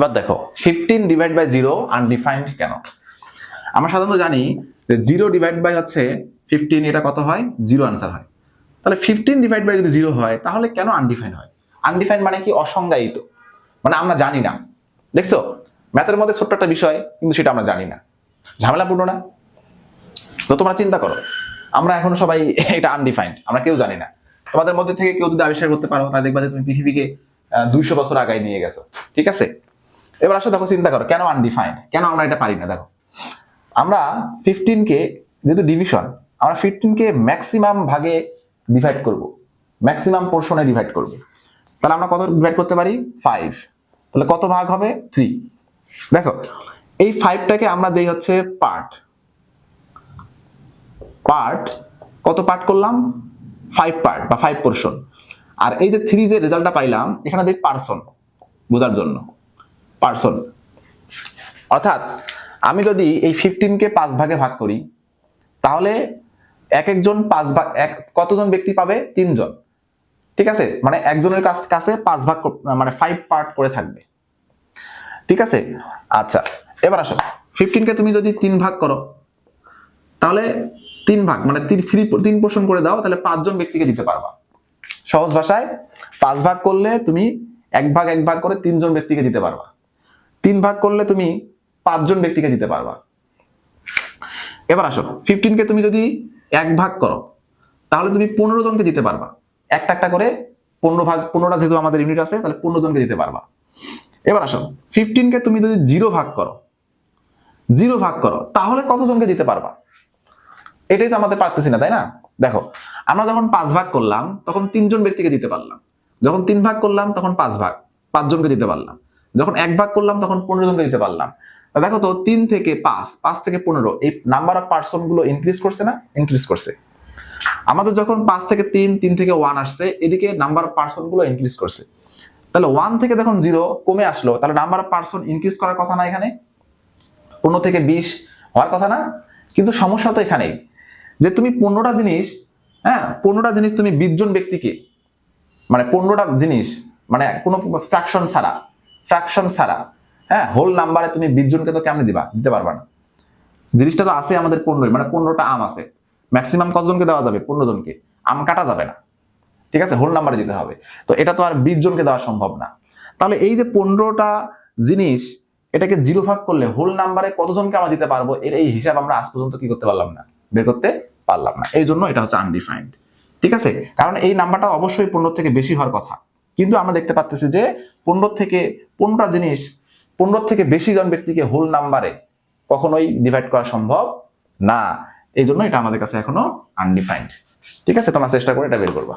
এবার দেখো fifteen divide by zero undefined কেন? আমরা সাধারণত জানি যে জিরো ডিভাইড বাই হচ্ছে ফিফটিন এটা কত হয়? জিরো আনসার হয়। তাহলে ফিফটিন ডিভাইড বাই যদি জিরো হয়, তাহলে কেন আনডিফাইন হয়? আনডিফাইন মানে কি? অসংজ্ঞায়িত। মানে আমরা জানি না। দেখছ? ম্যাথের মধ্যে ছোট্ট একটা বিষয়, কিন্তু সেটা আমরা জানি না। ঝামেলাপূর্ণ না? তো তোমরা চিন্তা করো, আমরা এখন সবাই এটা আনডিফাইন্ড আমরা কেউ জানি না। তোমাদের মধ্যে থেকে কেউ যদি আবিষ্কার করতে পারো, তাহলে দেখবা যে তুমি পৃথিবীকে দুইশো বছর আগায় নিয়ে গেছো। ঠিক আছে? এবার আসলে দেখো, চিন্তা করো, কেন আনডিফাইন্ড কেন আমরা এটা পারি না? দেখো, আমরা ফিফটিনকে যেহেতু ডিভিশন আমরা ফিফটিনকে ম্যাক্সিমাম ভাগে ডিভাইড করব। ম্যাক্সিমাম পোর্শনে ডিভাইড করব। তাহলে আমরা কত ডিভাইড করতে পারি? ফাইভ তাহলে কত ভাগ হবে? থ্রি দেখো, এই ফাইভটাকে আমরা দেই হচ্ছে পার্ট পার্ট কত পার্ট করলাম? ফাইভ পার্ট বা ফাইভ পোর্শন আর এই যে থ্রি যে রেজাল্টটা পাইলাম, এখানে দিই পার্সন বোঝার জন্য। পার্সন অর্থাৎ আমি যদি এই ফিফটিনকে পাঁচ ভাগে ভাগ করি, তাহলে এক একজন পাঁচ ভাগ, এক, কতজন ব্যক্তি পাবে? তিনজন। ঠিক আছে? মানে একজনের কাছ, কাছে পাঁচ ভাগ মানে ফাইভ পার্ট করে থাকবে। ঠিক আছে? আচ্ছা এবার আসো। ফিফটিনকে তুমি যদি তিন ভাগ করো, তাহলে তিন ভাগ মানে থ্রি তিন পোর্শন করে দাও, তাহলে পাঁচজন ব্যক্তিকে দিতে পারবা। সহজ ভাষায়, পাঁচ ভাগ করলে তুমি এক ভাগ এক ভাগ করে তিনজন ব্যক্তিকে দিতে পারবা। তিন ভাগ করলে তুমি পাঁচজন ব্যক্তিকে দিতে পারবা। এবার আসো ফিফটিনকে তুমি যদি এক ভাগ করো, তাহলে তুমি পনেরো জনকে দিতে পারবা। একটা একটা করে পনেরো ভাগ, পনেরোটা যেহেতু আমাদের ইউনিট আছে, তাহলে পনেরো জনকে দিতে পারবা। এবার আসো ফিফটিনকে তুমি যদি জিরো ভাগ করো জিরো ভাগ করো, তাহলে কতজনকে দিতে পারবা? এটাই তো আমাদের পারতেছি না, তাই না? দেখো, আমরা যখন পাঁচ ভাগ করলাম, তখন তিনজন ব্যক্তিকে দিতে পারলাম। যখন তিন ভাগ করলাম, তখন পাঁচ ভাগ, পাঁচজনকে দিতে পারলাম। যখন এক ভাগ করলাম, তখন পনেরো জনকে দিতে পারলাম। দেখো তো, তিন থেকে পাঁচ পাঁচ থেকে পনেরো, এই নাম্বার অফ পার্সনগুলো ইনক্রিজ করছে না? ইনক্রিজ করছে। আমাদের যখন পাঁচ থেকে তিন তিন থেকে ওয়ান আসছে, এদিকে নাম্বার অফ পার্সনগুলো ইনক্রিজ করছে। তাহলে ওয়ান থেকে যখন জিরো কমে আসলো, তাহলে নাম্বার অফ পার্সন ইনক্রিজ করার কথা না এখানে? পনেরো থেকে বিশ হওয়ার কথা না? কিন্তু সমস্যা তো এখানেই। যে তুমি পনেরোটা জিনিস হ্যাঁ পনেরোটা জিনিস তুমি বিশ জন ব্যক্তিকে মানে পনেরোটা জিনিস মানে কোনো ফ্র্যাকশন ছাড়া ফ্র্যাকশন ছাড়া হ্যাঁ হোল নাম্বারে তুমি বিশ জনকে তো কেমনে দিবা? দিতে পারবা না। জিনিসটা তো আছে আমাদের পনেরোই মানে পনেরোটা আম আছে। ম্যাক্সিমাম কতজনকে দেওয়া যাবে? পনেরো জনকে আম কাটা যাবে না। ঠিক আছে? হোল নাম্বারে দিতে হবে। তো এটা তো আর বিশ জনকে দেওয়া সম্ভব না। তাহলে এই যে পনেরোটা জিনিস, এটাকে জিরো ভাগ করলে হোল নাম্বারে কতজনকে আমরা দিতে পারব? এর এই হিসাব আমরা আজ পর্যন্ত কি করতে পারলাম না? বের করতে পারলাম না। এই জন্য এটা হচ্ছে আনডিফাইন্ড ঠিক আছে? কারণ এই নাম্বারটা অবশ্যই পনেরো থেকে বেশি হওয়ার কথা। কিন্তু আমরা দেখতে পাচ্তেছি যে পনেরো থেকে পনেরোটা জিনিস, পনেরো থেকে বেশি জন ব্যক্তিকে হোল নাম্বারে কখনোই ডিভাইড করা সম্ভব না। এই জন্য এটা আমাদের কাছে এখনও আনডিফাইন্ড ঠিক আছে, তোমরা চেষ্টা করে এটা বের করবা।